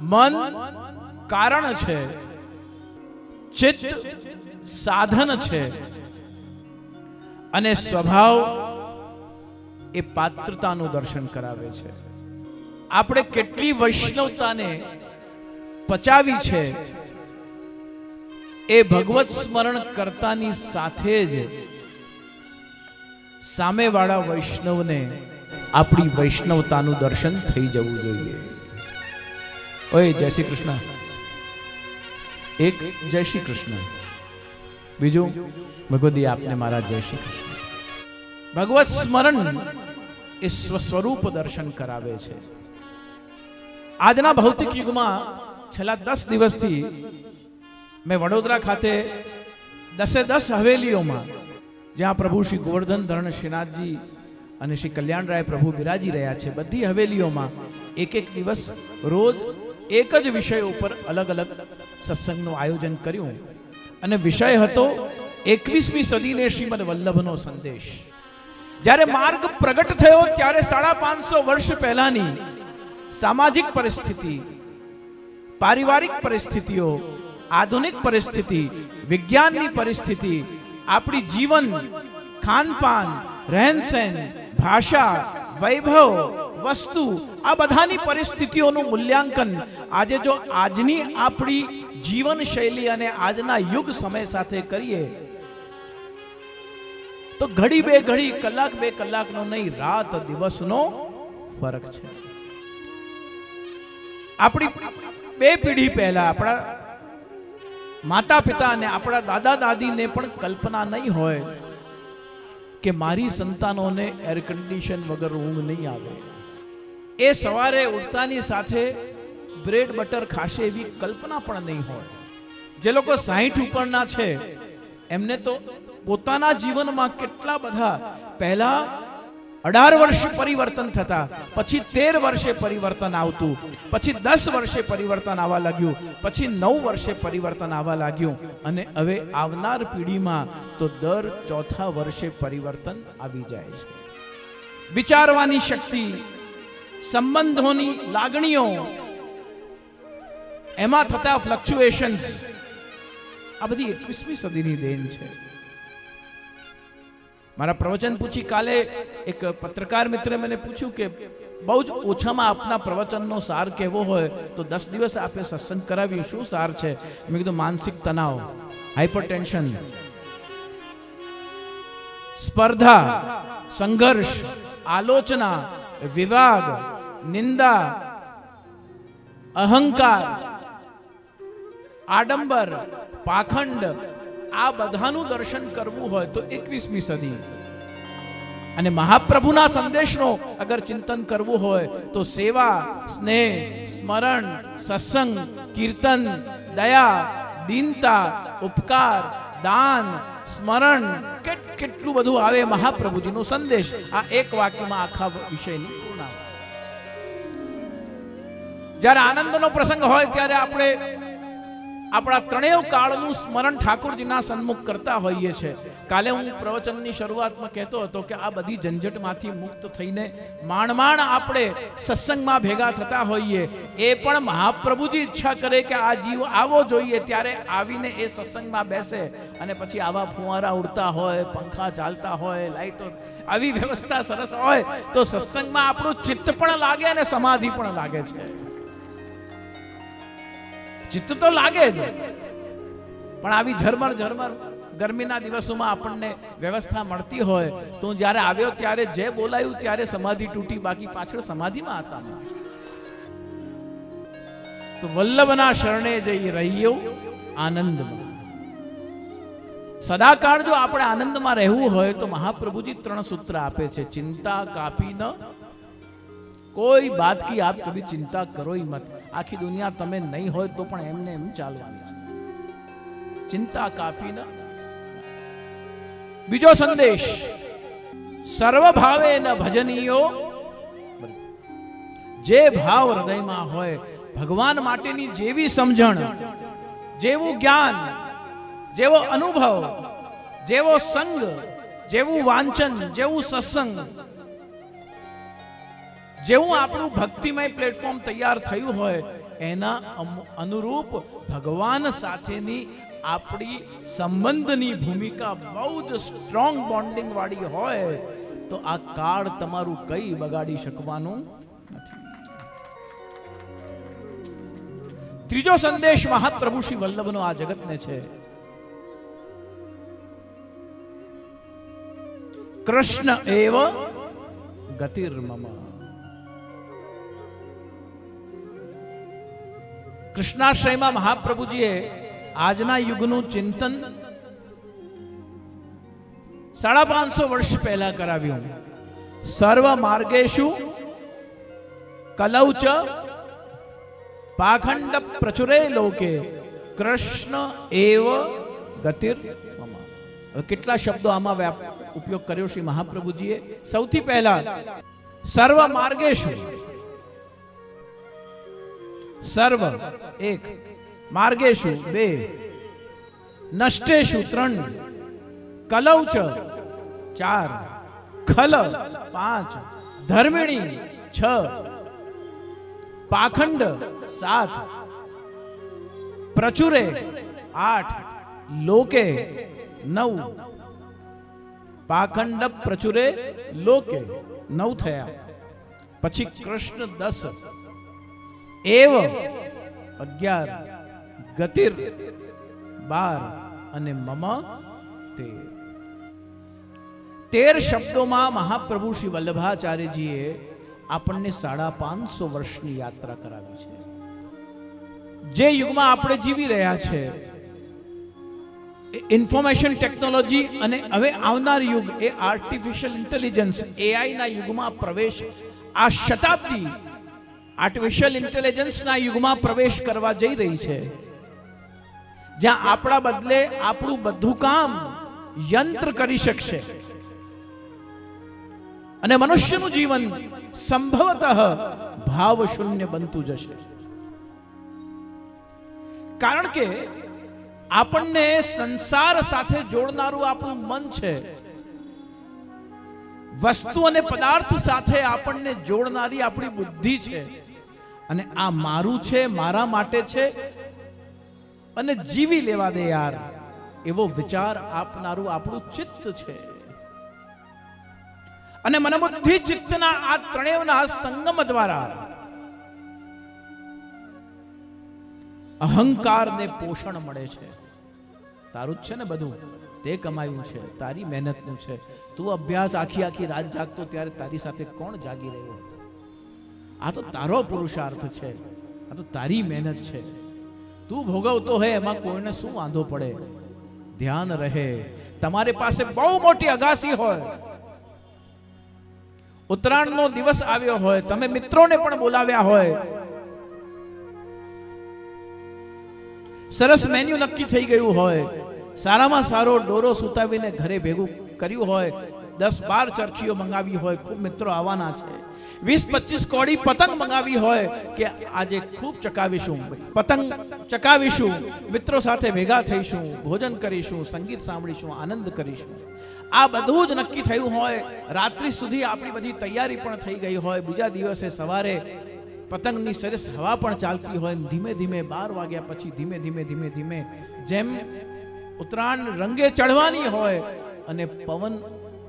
મન કારણ છે, ચિત્ત સાધન છે, અને સ્વભાવ એ પાત્રતાનું દર્શન કરાવે છે. આપણે કેટલી વૈષ્ણવતાને પચાવી છે, એ ભગવત સ્મરણ કરતાની સાથે જ સામેવાળા વૈષ્ણવને આપણી વૈષ્ણવતાનું દર્શન થઈ જવું જોઈએ. ઓય, જય શ્રી કૃષ્ણ. એક જય શ્રી કૃષ્ણ. બીજું ભગવદી આપને મારા જય શ્રી કૃષ્ણ. ભગવત સ્મરણ એ સ્વસ્વરૂપ દર્શન કરાવે છે. આજના ભૌતિક યુગમાં છેલ્લા દસ દિવસથી મેં વડોદરા ખાતે દસે દસ હવેલીઓમાં જ્યાં પ્રભુ શ્રી ગોવર્ધન ધરણ શ્રીનાથજી અને શ્રી કલ્યાણરાય પ્રભુ બિરાજી રહ્યા છે, બધી હવેલીઓમાં એક એક દિવસ રોજ એક જ વિષય ઉપર અલગ અલગ સત્સંગનું આયોજન કર્યું. અને વિષય હતો એકવીસમી સદીને શ્રીમદ વલ્લભનો સંદેશ. જ્યારે માર્ગ પ્રગટ થયો ત્યારે સાડા પાંચસો વર્ષ પહેલાની સામાજિક પરિસ્થિતિ, પારિવારિક પરિસ્થિતિઓ, આધુનિક પરિસ્થિતિ, વિજ્ઞાનની પરિસ્થિતિ, આપણી જીવન, ખાનપાન રહેનસહેન ભાષા, વૈભવ વસ્તુ, આ બધાની પરિસ્થિતિઓનું મૂલ્યાંકન આજે જો આજની આપણી જીવન શૈલી અને આજના યુગ સમય સાથે કરીએ, તો ઘડી બે ઘડી, કલાક બે કલાકનો નહીં, રાત દિવસનો ફરક છે. આપણી બે પેઢી પહેલા આપણા માતા પિતા અને આપણા દાદા દાદીને પણ કલ્પના નહીં હોય કે મારી સંતાનોને એર કન્ડિશન વગર ઊંઘ નહીં આવે. એ સવારે ઉઠતાની સાથે બ્રેડ બટર ખાશે એવી કલ્પના પણ નહીં હોય. જે લોકો સાહીઠ ઉપરના છે, એમને તો પોતાના જીવનમાં કેટલા બધા પહેલા અઢાર વર્ષ પરિવર્તન થતા, પછી તેર વર્ષે પરિવર્તન આવતું, પછી દસ વર્ષે પરિવર્તન આવવા લાગ્યું, પછી નવ વર્ષે પરિવર્તન આવવા લાગ્યું અને હવે આવનાર પેઢીમાં તો દર ચોથા વર્ષે પરિવર્તન આવી જાય છે. વિચારવાની શક્તિ સંબંધોની લાગણીઓ, એમાં થતા ફ્લક્ચ્યુએશન્સ આ બધી એકવીસમી સદીની દેન છે. મારા પ્રવચન પૂછી કાલે એક પત્રકાર મિત્રે મને પૂછ્યું કે, બહુ જ ઓછામાં આપના પ્રવચનનો સાર કહેવો હોય તો દસ દિવસ આપે સત્સંગ કરાવ્યું શું સાર છે? મેં કીધું, માનસિક તણાવ હાઇપર ટેન્શન સ્પર્ધા, સંઘર્ષ, આલોચના વિવાદ, નિંદા, અહંકાર, આડંબર, પાખંડ, આ બધાનું દર્શન કરવું હોય તો એકવીસમી સદી. અને મહાપ્રભુના સંદેશનો અગર ચિંતન કરવું હોય તો સેવા, સ્નેહ, સ્મરણ, સત્સંગ, કીર્તન, દયા, દીનતા, ઉપકાર દાન, સ્મરણ, કેટ, કેટલું બધું આવે મહાપ્રભુજીનો સંદેશ. આ એક વાક્યમાં આખા વિષયની જ્યારે આનંદનો પ્રસંગ હોય ત્યારે આપણે આપણા ત્રણેય કાળનું સ્મરણ ઠાકોરજીના સન્મુખ કરતા હોઈએ છે કાલે હું પ્રવચનની શરૂઆતમાં કહેતો હતો કે આ બધી ઝંઝટમાંથી મુક્ત થઈને માણ માણ આપણે સત્સંગમાં ભેગા થતા હોઈએ. એ પણ મહાપ્રભુજી ઈચ્છા કરે કે આ જીવ આવો જોઈએ ત્યારે આવીને એ સત્સંગમાં બેસે અને પછી આવા ફુવારા ઉડતા હોય, પંખા ચાલતા હોય લાઇટો આવી વ્યવસ્થા સરસ હોય તો સત્સંગમાં આપણું ચિત્ત પણ લાગે અને સમાધિ પણ લાગે છે. ચિત્ત તો લાગે જ. પણ આવી ઝરમર ઝરમર. ગરમીના દિવસોમાં આપણને વ્યવસ્થા મળતી હોય, તો હું જ્યારે આવ્યો ત્યારે જે બોલાયું ત્યારે સમાધિ તૂટી, બાકી પાછળ સમાધિમાં હતા તો વલ્લભના શરણે જઈ રહ્યો આનંદમાં. સદાકાળ જો આપણે આનંદમાં રહેવું હોય તો મહાપ્રભુજી ત્રણ સૂત્ર આપે છે, ચિંતા કાપી ન. કોઈ બાત કી આપ કભી ચિંતા કરો મત. આખી દુનિયા તમે નહીં હોય તો પણ એમને એમ ચાલવાની છે. ચિંતા કાપી ન. બીજો સંદેશ. સર્વ ભાવે ભજનીયો. જે ભાવ હૃદયમાં હોય, ભગવાન માટેની જેવી સમજણ, જેવું જ્ઞાન, જેવો અનુભવ, જેવો સંગ, જેવું વાંચન, જેવું સત્સંગ, જેવું આપણું ભક્તિમય પ્લેટફોર્મ તૈયાર થયું હોય, એના અનુરૂપ ભગવાન સાથેની આપણી સંબંધની ભૂમિકા બહુ જ સ્ટ્રોંગ બોન્ડિંગ વાળી હોય, તો આ કાળ તમારું કઈ બગાડી શકવાનું ત્રીજો સંદેશ મહાપ્રભુ શ્રી વલ્લભનો આ જગતને છે. કૃષ્ણ એવ ગતિર્મમ. કૃષ્ણાશ્રયમાં મહાપ્રભુજીએ આજના યુગનું ચિંતન સાડા પાંચસો વર્ષ પહેલા કરાવ્યું. સર્વ માર્ગેશુ કલૌચ પાખંડ પ્રચુરે લોકે કૃષ્ણ એવ ગતિર મમ. હવે કેટલા શબ્દો આમાં વ્યાપ- ઉપયોગ કર્યો શ્રી મહાપ્રભુજીએ? સૌથી પહેલા, સર્વ માર્ગેશુ. સર્વ, એક. માર્ગેશુ, બે. નષ્ટેશુ, ત્રણ. કલૌચ, ચાર. ખલ, પાંચ. ધર્મિણી, છ. પાખંડ, સાત. પ્રચુરે, આઠ. લોકે, નવ. પાખંડ, પ્રચુરે, લોકે, નવ થયા. પછી કૃષ્ણ દસ. એવ, અગિયાર. ગતિર, બાર અને મમ તેર. તેર શબ્દોમાં મહાપ્રભુ શ્રી વલ્લભાચાર્યજીએ આપણને સાડા પાંચસો વર્ષની યાત્રા કરાવી છે. જે યુગમાં આપણે જીવી રહ્યા છે ઇન્ફોર્મેશન ટેકનોલોજી અને હવે આવનાર યુગ એ આર્ટિફિશિયલ ઇન્ટેલિજન્સ એઆઈ ના યુગમાં પ્રવેશ, આ શતાબ્દી આર્ટિફિશિયલ ઇન્ટેલિજન્સના યુગમાં પ્રવેશ કરવા જઈ રહી છે. જ્યાં આપણા બદલે આપણું બધું કામ યંત્ર કરી શકશે. અને મનુષ્યનું જીવન સંભવતઃ ભાવ શૂન્ય બનતું જશે. કારણ કે આપણને સંસાર સાથે જોડનારું આપણું મન છે. વસ્તુ અને પદાર્થ સાથે આપણને જોડનારી આપણી બુદ્ધિ છે. અને આ મારું છે, મારા માટે છે અને જીવી લેવા દે યાર. એવો વિચાર આપનારું આપણું ચિત્ત છે. અને મનબુદ્ધિ ચિત્તના આ ત્રણેયના સંગમ દ્વારા અહંકારને પોષણ મળે છે. તારું જ છે ને બધું? તે કમાયું છે, તારી મહેનતનું છે. તું અભ્યાસ આખી આખી રાત જાગતો ત્યારે તારી સાથે કોણ જાગી રહ્યો? આ તો તારો પુરુષાર્થ છે. આ તો તારી મહેનત છે. તું ભોગવતો હે, એમાં કોઈને શું વાંધો પડે? ધ્યાન રહે. તમારી પાસે બહુ મોટી અગાસી હોય. ઉત્તરાયણનો દિવસ આવ્યો હોય, તમે મિત્રોને પણ બોલાવ્યા હોય. સરસ મેન્યુ નક્કી થઈ ગયું હોય. સારામાં સારો ડોરો સુતાવીને ઘરે ભેગું કર્યું હોય દસ બાર ચરખીઓ મંગાવી હોય, ખૂબ મિત્રો આવવાના છે. વીસ પચીસ કોડી પતંગ મંગાવી હોય કે આજે ખૂબ ચકાવીશું પતંગ ચકાવીશું, મિત્રો સાથે ભેગા થઈશું, ભોજન કરીશું, સંગીત સાંભળીશું, આનંદ કરીશું. આ બધું જ નક્કી થયું હોય, રાત્રિ સુધી આપણી બધી તૈયારી પણ થઈ ગઈ હોય, બીજા દિવસે સવારે પતંગની સરસ હવા પણ ચાલતી હોય ધીમે ધીમે બાર વાગ્યા પછી ધીમે ધીમે ધીમે ધીમે જેમ ઉત્તરાયણ રંગે ચડવાની હોય અને પવન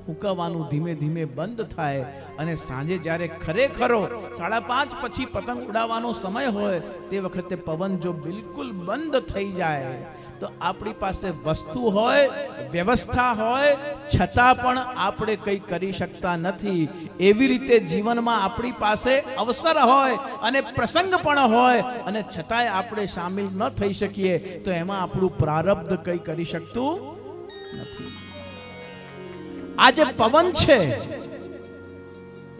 ફૂંકાવાનું ધીમે ધીમે બંધ થાય અને સાંજે જ્યારે ખરેખરો સાડા પાંચ પછી પતંગ ઉડાવવાનો સમય હોય, તે વખતે પવન જો બિલકુલ બંધ થઈ જાય, તો આપણી પાસે વસ્તુ હોય, વ્યવસ્થા હોય, છતાં પણ આપણે કંઈ કરી શકતા નથી. એવી રીતે જીવનમાં આપણી પાસે અવસર હોય અને પ્રસંગ પણ હોય અને છતાંય આપણે સામેલ ન થઈ શકીએ, તો એમાં આપણું પ્રારબ્ધ કંઈ કરી શકતું આ જે પવન છે,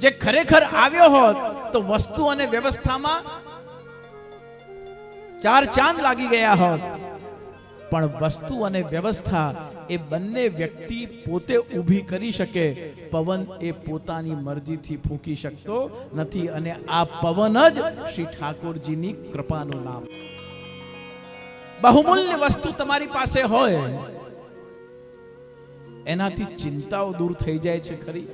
જે ખરેખર આવ્યો હોત તો વસ્તુ અને વ્યવસ્થામાં ચાર ચાંદ લાગી ગયા હોત. પણ વસ્તુ અને વ્યવસ્થા એ બંને વ્યક્તિ પોતે ઊભી કરી શકે. પવન એ પોતાની મરજીથી ફૂંકી શકતો નથી અને આ પવન જ શ્રી ઠાકોરજીની કૃપાનું નામ. બહુમૂલ્ય વસ્તુ તમારી પાસે હોય. એનાથી ચિંતાઓ દૂર થઈ જાય છે ખરી.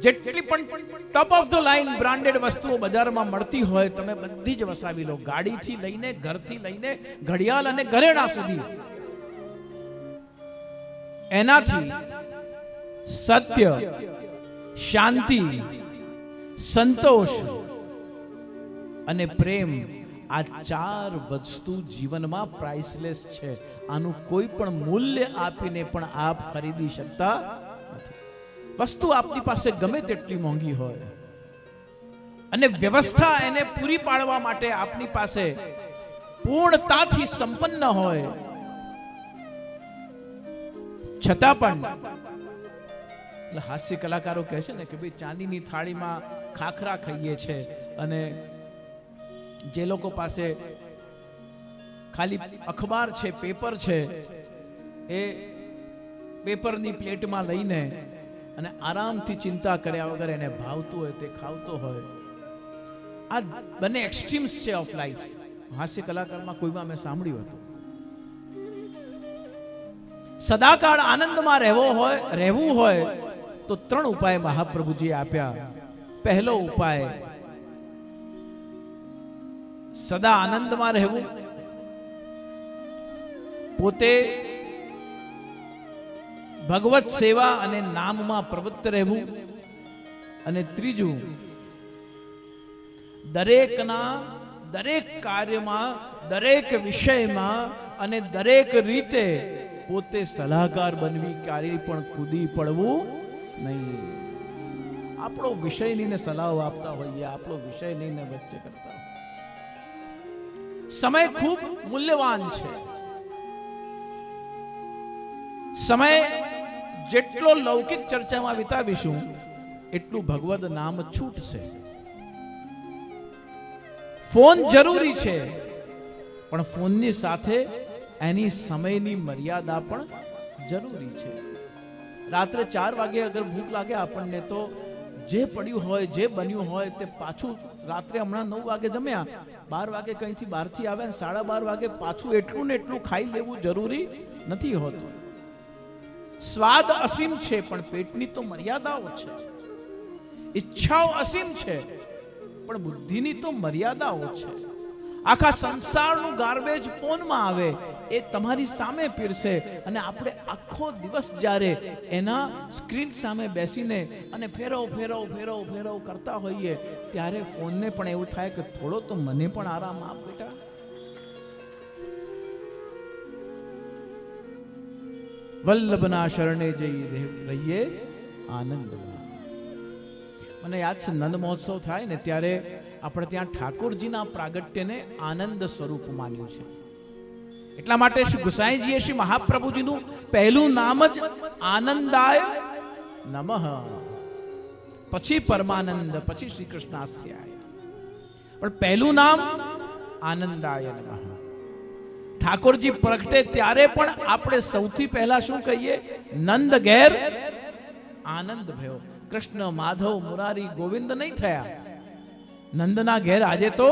જેટલી પણ top of the line branded વસ્તુઓ બજારમાં મળતી હોય, તમે બધી જ વસાવી લો. ગાડીથી લઈને, ઘરથી લઈને, ઘડિયાળ અને ઘરેણા સુધી. એનાથી સત્ય, શાંતિ, સંતોષ અને પ્રેમ આ ચાર વસ્તુ જીવનમાં પ્રાઇસલેસ છે. આનું કોઈ પણ મૂલ્ય આપીને પણ આપ ખરીદી શકતા વસ્તુ આપની પાસે ગમે તેટલી મોંઘી હોય અને વ્યવસ્થા એને પૂરી પાડવા માટે આપની પાસે પૂર્ણતાથી સંપન્ન હોય. છતાં પણ હાસ્ય કલાકારો કહે છે ને કે ભાઈ ચાંદીની થાળીમાં ખાખરા ખાઈએ છે અને જે લોકો પાસે ખાલી અખબાર છે, પેપર છે, એ પેપરની પ્લેટમાં લઈને અને આરામથી ચિંતા કર્યા વગર એને ભાવતું હોય તે ખાવતો હોય. આ બંને એક્સ્ટ્રીમ્સ છે ઓફ લાઈફ હાસ્ય કલાકારમાં કોઈમાં મેં સાંભળ્યું હતું. સદાકાળ આનંદમાં રહેવો હોય, રહેવું હોય, તો ત્રણ ઉપાય મહાપ્રભુજીએ આપ્યા. પહેલો ઉપાય સદા આનંદમાં રહેવું પોતે ભગવત સેવા અને નામમાં પ્રવૃત્ત રહેવું અને ત્રીજું, દરેકના દરેક કાર્યમાં, દરેક વિષયમાં અને દરેક રીતે પોતે સલાહકાર બનવી ક્યારેય પણ કૂદી પડવું નહીં આપણો વિષય લઈને સલાહ આપતા હોઈએ, આપણો વિષય લઈને વચ્ચે કરતા. સમય ખૂબ મૂલ્યવાન છે. સમય જેટલો લૌકિક ચર્ચામાં વિતાવીશું, એટલું ભગવદ નામ છૂટશે. ફોન જરૂરી છે, પણ ફોનની સાથે એની સમયની મર્યાદા પણ જરૂરી છે. રાત્રે ચાર વાગે અગર ભૂખ લાગે આપણને તો જે પડ્યું હોય, જે બન્યું હોય તે પાછું રાત્રે હમણાં નવ વાગે જમ્યા. બાર વાગે કંઈથી બહારથી આવે ને સાડા બાર વાગે પાછું એટલું ને એટલું ખાઈ લેવું જરૂરી નથી હોતું. સ્વાદ અસીમ છે, પણ પેટની તો મર્યાદાઓ છે. ઈચ્છાઓ અસીમ છે, પણ બુદ્ધિની તો મર્યાદાઓ છે. આખા સંસારનું ગાર્બેજ ફોનમાં આવે. એ તમારી સામે પીરસે અને આપણે આખો દિવસ જ્યારે એના સ્ક્રીન સામે બેસીને અને ફેરવ ફેરવ ફેરવ ફેરવ કરતા હોઈએ, ત્યારે ફોનને પણ એવું થાય કે થોડો તો મને પણ આરામ આપ બેટા. વલ્લભના શરણે જઈ રહે- રહીએ આનંદમાં. મને યાદ છે, નંદ મહોત્સવ થાય ને ત્યારે આપણે ત્યાં ઠાકોરજીના પ્રાગટ્યને આનંદ સ્વરૂપ માન્યું છે. એટલા માટે શ્રી ગુસાઈજીએ શ્રી મહાપ્રભુજીનું પહેલું નામ જ આનંદાય નમઃ. પછી પરમાનંદ, પછી શ્રી કૃષ્ણાસ્યાય પણ પહેલું નામ આનંદાય નમઃ. ઠાકોરજી પ્રગટે ત્યારે પણ આપણે સૌથી પહેલા શું કહીએ? નંદ ઘેર આનંદ ભયો. કૃષ્ણ, માધવ, મુરારી, ગોવિંદ નહીં થયા. નંદના ઘેર આજે તો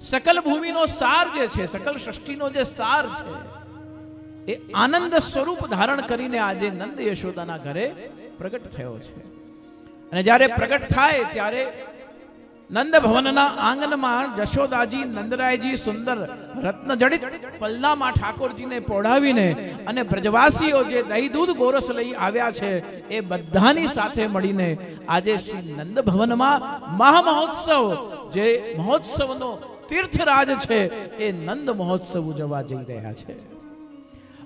સકલ ભૂમિનો સાર જે છે સકલ સૃષ્ટિનો જે સાર છે એ આનંદ સ્વરૂપ ધારણ કરીને આજે નંદ યશોદાના ઘરે પ્રગટ થયો છે. અને જ્યારે પ્રગટ થાય ત્યારે નંદ ભવનના આંગણમાં જશોદાજી, નંદરાયજી, સુંદર રત્ન જડિત પલ્લામાં ઠાકોરજીને પોઢાવીને અને બ્રજવાસીઓ જે દહીં દૂધ ગોરસ લઈ આવ્યા છે, એ બધાની સાથે મળીને આજે શ્રી નંદ ભવનમાં મહામહોત્સવ જે મહોત્સવનો તીર્થરાજ છે, એ નંદ મહોત્સવ ઉજવવા જઈ રહ્યા છે.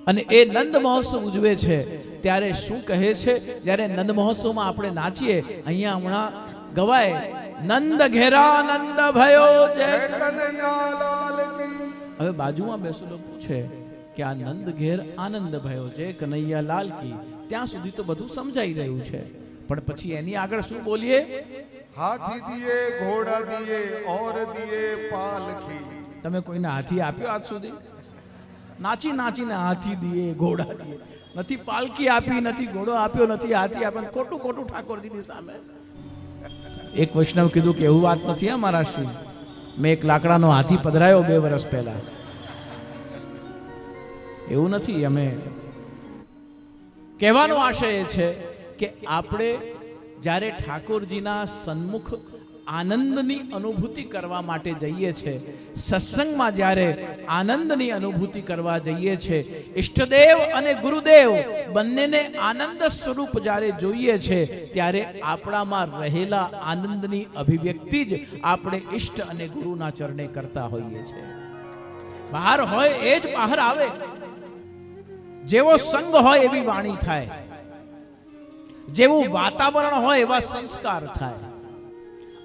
અને એ નંદ મહોત્સવ ઉજવે છે, ત્યારે શું કહે છે? જ્યારે નંદ મહોત્સવમાં આપણે નાચીએ, અહીંયા હમણાં ગવાય, નંદ ઘેરા નંદ ભયો, જય હવે બાજુમાં બેસેલો પૂછે કે આ નંદ ઘેર આનંદ ભયો, જય કનૈયા લાલ કી? ત્યાં સુધી તો બધું સમજાઈ રહ્યું છે. પણ પછી એની આગળ શું બોલીએ? હાથી દિયે ઘોડા દિયે ઓર દિયે પાલખી તમે કોઈને હાથી આપ્યો આજ સુધી? નાચી નાચીને હાથી દીએ, ઘોડા દીએ. નથી પાલકી આપી, નથી ઘોડો આપ્યો, નથી હાથી આપ્યો. ખોટું ખોટું ઠાકોરજીની સામે. એક વૈષ્ણવ કીધું કે એવું વાત નથી મારા શ્રી. મેં એક લાકડાનો હાથી પધરાયો બે વર્ષ પહેલા. એવું નથી, અમે કહેવાનો આશય એ છે કે આપણે જ્યારે ઠાકોરજીના સન્મુખ આનંદની અનુભૂતિ કરવા માટે જઈએ છે, સત્સંગમાં જ્યારે આનંદની અનુભૂતિ કરવા જઈએ છે, ઈષ્ટદેવ અને ગુરુદેવ બંનેને આનંદ સ્વરૂપ જ્યારે જોઈએ છે, ત્યારે આપણામાં રહેલા આનંદની અભિવ્યક્તિ જ આપણે ઈષ્ટ અને ગુરુના ચરણે કરતા હોઈએ છીએ બહાર હોય એ જ બહાર આવે. જેવો સંગ હોય એવી વાણી થાય. જેવું વાતાવરણ હોય એવા સંસ્કાર થાય.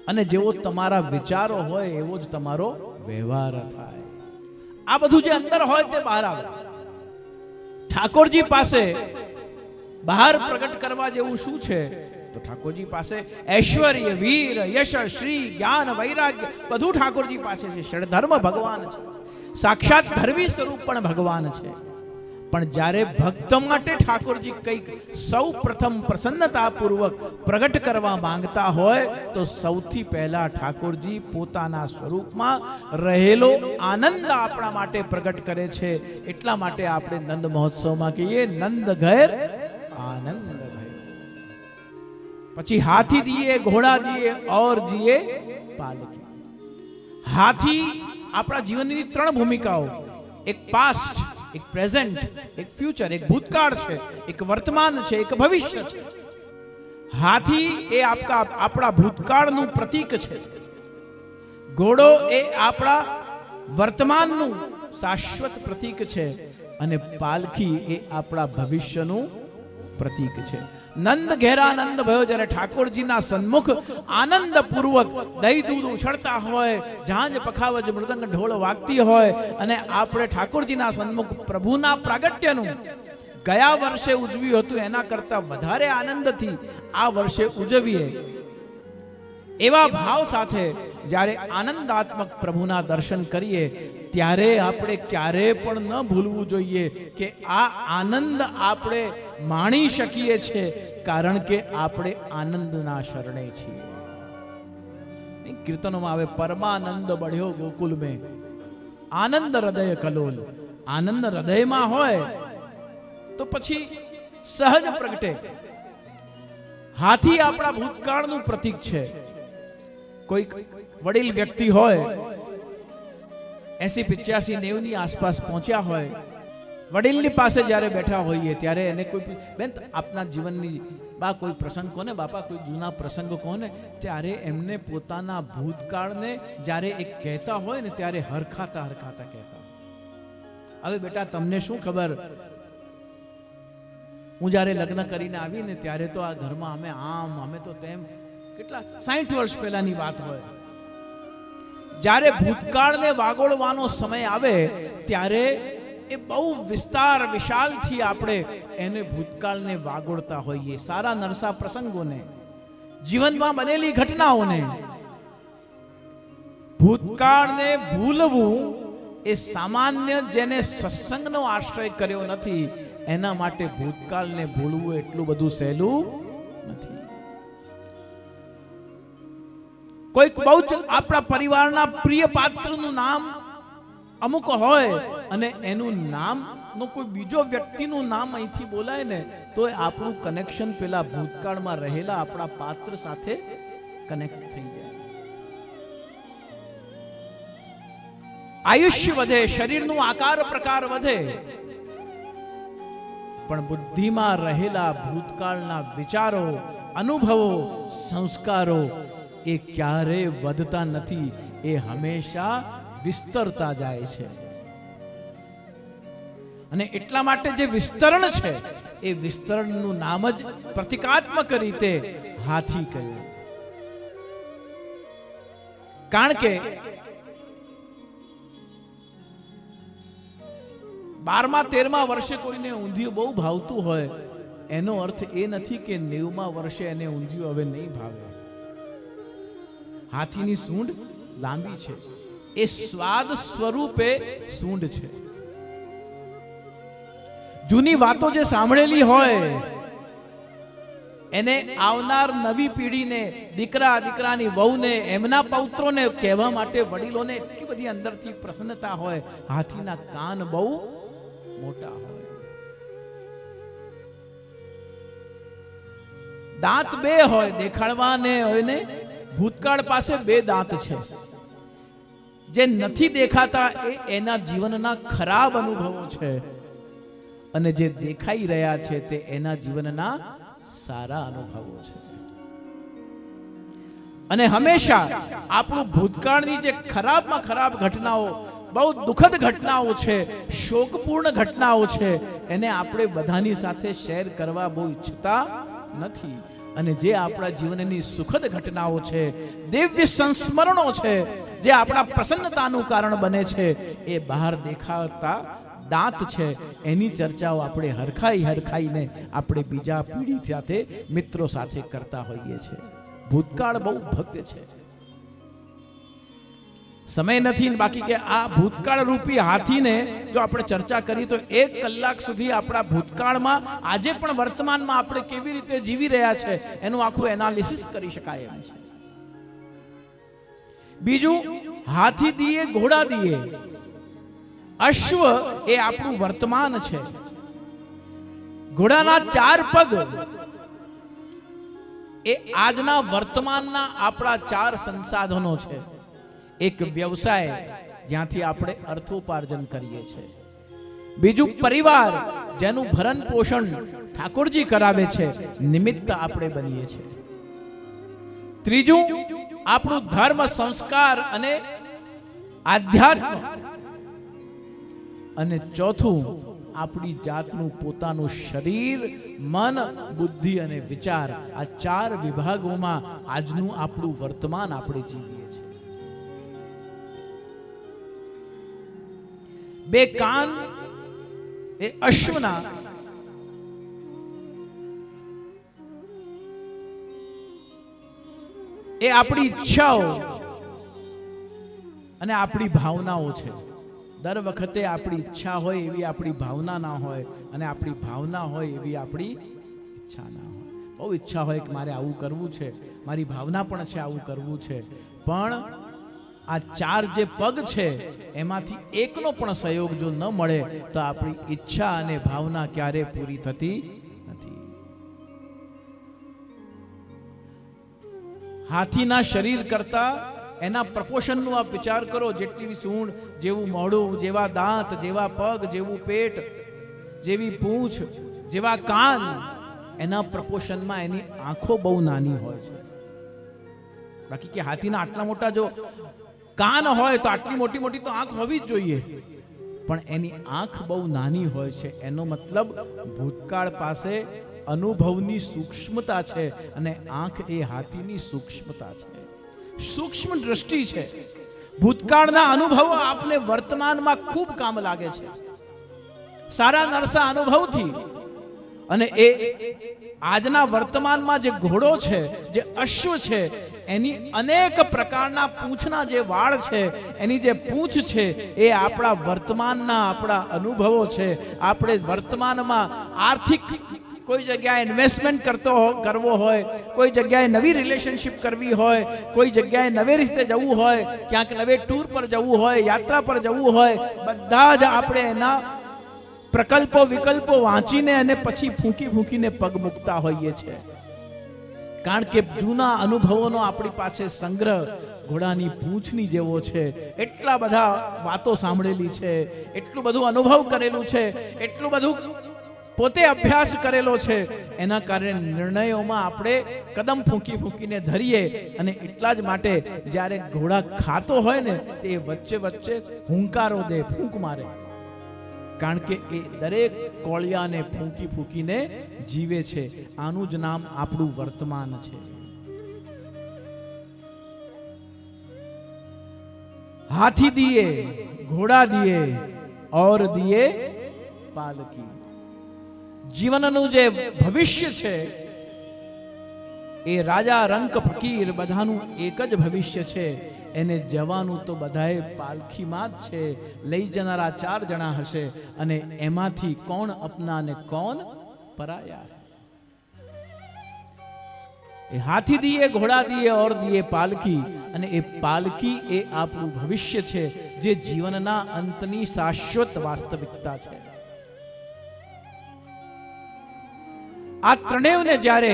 અને જેવો તમારા વિચારો હોય એવો જ તમારો વ્યવહાર થાય. આ બધું જે અંદર હોય તે બહાર આવે. ઠાકોરજી પાસે બહાર પ્રગટ કરવા જેવું શું છે? તો ઠાકોરજી પાસે ઐશ્વર્ય, વીર, યશ, શ્રી, જ્ઞાન, વૈરાગ્ય બધું ઠાકોરજી પાસે છે. ષડધર્મ ભગવાન છે. સાક્ષાત ધર્મી સ્વરૂપ પણ ભગવાન છે. પણ જ્યારે ભક્ત માટે ઠાકોરજી કંઈક સૌ પ્રથમ પ્રસન્નતાપૂર્વક પ્રગટ કરવા માંગતા હોય, તો સૌથી પહેલા ઠાકોરજી પોતાના સ્વરૂપમાં રહેલો આનંદ આપણા માટે પ્રગટ કરે છે. એટલા માટે આપણે નંદ મહોત્સવમાં કહીએ, નંદ ઘેર આનંદ પછી હાથી દીએ, ઘોડા દીએ ઓર જીએ પાલકી. હાથી આપણા જીવનની ત્રણ ભૂમિકાઓ. એક પાસ્ટ એક પ્રેઝન્ટ એક ફ્યુચર એક ભૂતકાળ છે, એક વર્તમાન છે, એક ભવિષ્ય છે. હાથી એ આપકા, આપણા ભૂતકાળનું પ્રતીક છે. ઘોડો એ આપણા વર્તમાનનું શાશ્વત પ્રતીક છે અને પાલખી એ આપણા ભવિષ્યનું પ્રતીક છે. નંદ ઘેરાનંદ ભયો જ્યારે ઠાકોરજીના સન્મુખ આનંદ પૂર્વક દહીં દૂધ ઉછળતા હોય ઝાંજ પખાવજ મૃદંગ ઢોળ વાગતી હોય અને આપણે ઠાકોરજીના સન્મુખ પ્રભુના પ્રાગટ્યનું ગયા વર્ષે ઉજવ્યું હતું, એના કરતાં વધારે આનંદથી આ વર્ષે ઉજવીએ. એવા ભાવ સાથે જ્યારે આનંદાત્મક પ્રભુના દર્શન કરીએ, ત્યારે આપણે ક્યારે પણ ન ભૂલવું જોઈએ કે આ આનંદ આપણે માણી શકીએ છીએ, કારણ કે આપણે આનંદના શરણે છીએ. કીર્તનોમાં આવે, પરમાનંદ બળ્યો ગોકુલ મેં. આનંદ હૃદય કલોલ. આનંદ હૃદયમાં હોય, તો પછી સહજ પ્રગટે. હાથી આપણા ભૂતકાળનું પ્રતીક છે. કોઈક વડીલ વ્યક્તિ હોય, એસી પિચ્યાસી નેવની આસપાસ પહોંચ્યા હોય, વડીલની પાસે જ્યારે બેઠા હોઈએ ત્યારે એને કોઈ બેન, આપના જીવનની બા કોઈ પ્રસંગ કોને, બાપા કોઈ જૂના પ્રસંગ કોને, ત્યારે એમને પોતાના ભૂતકાળને જ્યારે એ કહેતા હોય ને ત્યારે હરખાતા હરખાતા કહેતા હવે બેટા, તમને શું ખબર? હું જ્યારે લગ્ન કરીને આવીને ત્યારે તો આ ઘરમાં અમે આમ, અમે તો તેમ કેટલા? સાઠ વર્ષ પહેલાની વાત હોય. જ્યારે ભૂતકાળને વાગોળવાનો સમય આવે, ત્યારે એ બહુ વિસ્તાર વિશાલથી આપણે એને ભૂતકાળને વાગોળતા હોઈએ. સારા નરસા પ્રસંગોને, જીવનમાં બનેલી ઘટનાઓને. ભૂતકાળને ભૂલવું એ સામાન્ય જેને સત્સંગનો આશ્રય કર્યો નથી, એના માટે ભૂતકાળને ભૂલવું એટલું બધું સહેલું નથી. કોઈક બહુ જ આપણા પરિવારના પ્રિય પાત્રનું નામ અમુક હોય અને એનું નામ નો કોઈ બીજો વ્યક્તિનું નામ અહીંથી બોલાય ને તો એ આપણું કનેક્શન પેલા ભૂતકાળમાં રહેલા આપણા પાત્ર સાથે કનેક્ટ થઈ જાય. આયુષ્ય વધે, શરીરનું આકાર પ્રકાર વધે. પણ બુદ્ધિમાં રહેલા ભૂતકાળના વિચારો, અનુભવો, સંસ્કારો એ ક્યારે વધતા નથી, એ હંમેશા વિસ્તરતા જાય છે. અને એટલા માટે જે વિસ્તરણ છે, એ વિસ્તરણનું નામ જ પ્રતિકાત્મક રીતે હાથી કહ્યું કારણ કે બારમા, તેરમા વર્ષે કોઈને ઊંધિયું બહુ ભાવતું હોય, એનો અર્થ એ નથી કે નેવમાં વર્ષે એને ઊંધિયું હવે નહીં ભાવે. હાથીની સૂંઢ લાંબી છે. એ સ્વાદ સ્વરૂપે સૂંઢ છે. જૂની વાતો જે સાંભળેલી હોય, એને આવનાર નવી પેઢીને, દીકરા, દીકરાની વહુને, એમના પૌત્રોને કહેવા માટે વડીલોને એટલી બધી અંદરથી પ્રસન્નતા હોય, હાથીના કાન બહુ મોટા હોય. દાંત બે હોય દેખાડવા ને હોય ને ભૂતકાળ પાસે બે દાંત છે. જે નથી દેખાતા એ એના જીવનના ખરાબ અનુભવો છે. અને જે દેખાઈ રહ્યા છે તે એના જીવનના સારા અનુભવો છે. અને હંમેશા આપણું ભૂતકાળની જે ખરાબમાં ખરાબ ઘટનાઓ, બહુ દુઃખદ ઘટનાઓ છે, શોકપૂર્ણ ઘટનાઓ છે, એને આપણે બધાની સાથે શેર કરવા બહુ ઈચ્છતા નથી. અને જે આપણા જીવનની સુખદ ઘટનાઓ છે, દિવ્ય સંસ્મરણો છે, જે આપણા પ્રસન્નતાનું કારણ બને છે, એ બહાર દેખાતા દાંત છે. એની ચર્ચાઓ આપણે હરખાઈ હરખાઈને આપણે બીજા પેઢી સાથે, મિત્રો સાથે કરતા હોઈએ છીએ. ભૂતકાળ બહુ ભવ્ય છે. સમય નથી બાકી કે આ ભૂતકાળ રૂપી હાથીને જો આપણે ચર્ચા કરી તો એક કલાક સુધી આપણા ભૂતકાળમાં આજે પણ વર્તમાનમાં આપણે કેવી રીતે જીવી રહ્યા છે એનું આખું એનાલિસિસ કરી શકાય એમ છે. બીજું, હાથી દીએ, ઘોડા દીએ. અશ્વ એ આપણું વર્તમાન છે. ઘોડાના ચાર પગ એ આજના વર્તમાનના આપણા ચાર સંસાધનો છે. એક વ્યવસાય જ્યાંથી આપણે અર્થોપાર્જન કરીએ છીએ. બીજું પરિવાર જેનું ભરણ પોષણ ઠાકોરજી કરાવે છે નિમિત્ત આપણે બનીએ છીએ. ત્રીજું આપણું ધર્મ સંસ્કાર અને આધ્યાત્મ. અને ચોથું આપણી જાતનું પોતાનું શરીર મન બુદ્ધિ અને વિચાર આ ચાર વિભાગોમાં આજનું આપણું વર્તમાન આપણે જીવીએ બે કાન એ અશ્વના એ આપણી ઈચ્છાઓ અને આપણી ભાવનાઓ છે દર વખતે આપણી ઈચ્છા હોય એવી આપણી ભાવના ના હોય અને આપણી ભાવના હોય એવી આપણી ઈચ્છા ના હોય બહુ ઈચ્છા હોય કે મારે આવું કરવું છે મારી ભાવના પણ છે આવું કરવું છે પણ આ ચાર જે પગ છે, એમાંથી એકનો પણ સહયોગ જો ન મળે, તો આપણી ઈચ્છા અને ભાવના ક્યારે પૂરી થતી નથી. હાથીના શરીર કરતા એના પ્રપોશનનો આપ વિચાર કરો, જેટલી સૂંઢ, જેવું મોઢું, જેવા દાંત, જેવા પગ, જેવું પેટ, જેવી પૂંછ, જેવા કાન, એના પ્રપોશનમાં એની આંખો બહુ નાની હોય છે. બાકી કે હાથીના આટલા મોટા જો કાન હોય તો આટલી મોટી મોટી તો આંખ હોવી જ જોઈએ. પણ એની આંખ બહુ નાની હોય છે. એનો મતલબ ભૂતકાળ પાસે અનુભવની સૂક્ષ્મતા છે અને આંખ એ હાથીની સૂક્ષ્મતા છે. સૂક્ષ્મ દ્રષ્ટિ છે. ભૂતકાળના અનુભવો આપને વર્તમાનમાં ખૂબ કામ લાગે છે. સારા નરસા અનુભવથી અને એ આજના વર્તમાનમાં જે ઘોડો છે, જે અશ્વ છે, એની અનેક પ્રકારના પૂંછના જે વાળ છે, એની જે પૂંછ છે, એ આપણા વર્તમાનના આપણા અનુભવો છે. આપણે વર્તમાનમાં આર્થિક કોઈ જગ્યાએ ઇન્વેસ્ટમેન્ટ કરતો કરવો હોય, કોઈ જગ્યાએ નવી રિલેશનશિપ કરવી હોય, કોઈ જગ્યાએ નવી રીતે જવું હોય, ક્યાંક નવે ટૂર પર જવું હોય, યાત્રા પર જવું હોય, બધા જ આપણે એના પ્રકલ્પો, વિકલ્પો વાંચીને અને પછી ફૂંકી ફૂંકીને પગ મૂકતા હોઈએ છે. કારણ કે જૂના અનુભવોનો આપણી પાસે સંગ્રહ ઘોડાની પૂંછની જેવો છે. એટલા બધા વાતો સાંભળેલી છે, એટલું બધું અનુભવ કરેલું છે, એટલું બધું પોતે અભ્યાસ કરેલો છે. એના કારણે નિર્ણયોમાં આપણે કદમ ફૂંકી ફૂંકીને ધરીએ અને એટલા જ માટે જ્યારે ઘોડા ખાતો હોય ને, તે વચ્ચે વચ્ચે હુંકારો દે, ફૂંક મારે. કારણ કે એ દરેક કોળિયાને ફૂંકી ફૂંકીને જીવે છે. આનું જ નામ આપણું વર્તમાન છે. હાથી દીએ, ઘોડા દિએ ઓર દિએ પાલકી. જીવનનું જે ભવિષ્ય છે એ રાજા રંક ફકીર બધાનું એક જ ભવિષ્ય છે. એને જવાનું તો બધાએ પાલખીમાં જ છે. લઈ જનારા ચાર જણા હશે અને એમાંથી કોણ અપના ને કોણ પરાયા. એ હાથી દીએ, ઘોડા દીએ, ઓર દીએ પાલકી અને એ પાલકી એ આપણું ભવિષ્ય છે, જે જીવનના અંતની શાશ્વત વાસ્તવિકતા છે. આ ત્રણેયને જ્યારે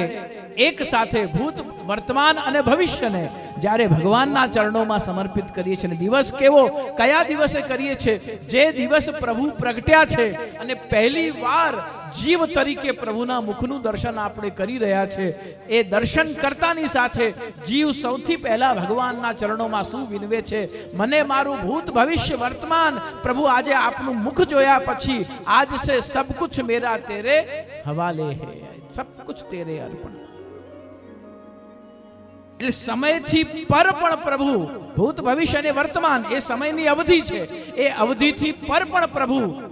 એક સાથે ભૂત વર્તમાન અને ભવિષ્યને જ્યારે ભગવાનના ચરણોમાં સમર્પિત કરીએ છીએ દિવસ કેવો, કયા દિવસે કરીએ છીએ? જે દિવસ પ્રભુ પ્રગટ્યા છે અને પહેલી વાર જીવ તરીકે પ્રભુના મુખનું દર્શન આપણે કરી રહ્યા છે, એ દર્શન કરતાની સાથે જીવ સૌથી પહેલા ભગવાનના ચરણોમાં શું વિનવે છે? મને મારું ભૂત ભવિષ્ય વર્તમાન પ્રભુ આજે આપનું મુખ જોયા પછી આજ સે સબ કુછ મેરા તેરે હવાલે હે, સબ કુછ તેરે અર્પણ. એટલે સમયથી પર પણ પ્રભુ, ભૂત ભવિષ્ય અને વર્તમાન એ સમયની અવધિ છે. એ અવધિથી પર પણ પ્રભુ,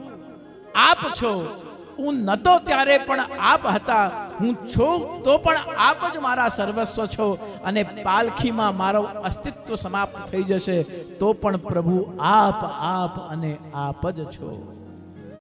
આપ છો. હું નતો ત્યારે પણ આપ હતા. હું છું તો પણ આપ જ મારા સર્વસ્વ છો. અને પાલખીમાં મારો અસ્તિત્વ સમાપ્ત થઈ જશે. તો પણ પ્રભુ આપ આપ અને આપ જ છો.